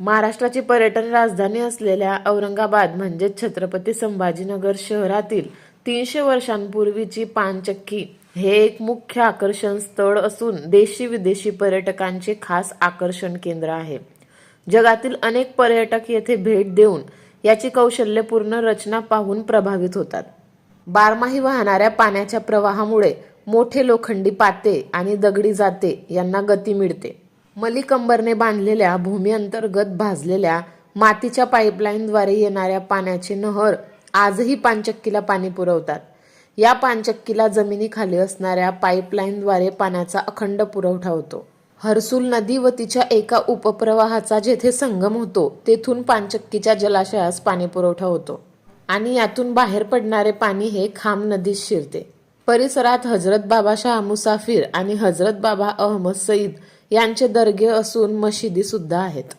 महाराष्ट्राची पर्यटन राजधानी असलेल्या औरंगाबाद म्हणजेच छत्रपती संभाजीनगर शहरातील तीनशे वर्षांपूर्वीची पानचक्की हे एक मुख्य आकर्षण स्थळ असून देशी विदेशी पर्यटकांचे खास आकर्षण केंद्र आहे. जगातील अनेक पर्यटक येथे भेट देऊन याची कौशल्यपूर्ण रचना पाहून प्रभावित होतात. बारमाही वाहणाऱ्या पाण्याच्या प्रवाहामुळे मोठे लोखंडी पाते आणि दगडी जाते यांना गती मिळते. मलिकंबरने बांधलेल्या भूमी अंतर्गत भाजलेल्या मातीच्या पाईपलाईनद्वारे येणाऱ्या पाण्याचे नहर आजही पानचक्कीला पाणी पुरवतात. या पानचक्कीला जमिनीखाली असणाऱ्या पाईपलाईनद्वारे पाण्याचा अखंड पुरवठा होतो. हर्सुल नदी व तिच्या एका उपप्रवाहाचा जेथे संगम होतो तेथून पानचक्कीच्या जलाशयास पाणी पुरवठा होतो आणि यातून बाहेर पडणारे पाणी हे खाम नदीत शिरते. परिसरात हजरत बाबा शाह मुसाफिर आणि हजरत बाबा अहमद सईद यांचे दर्गे असून मशिदी सुद्धा आहेत.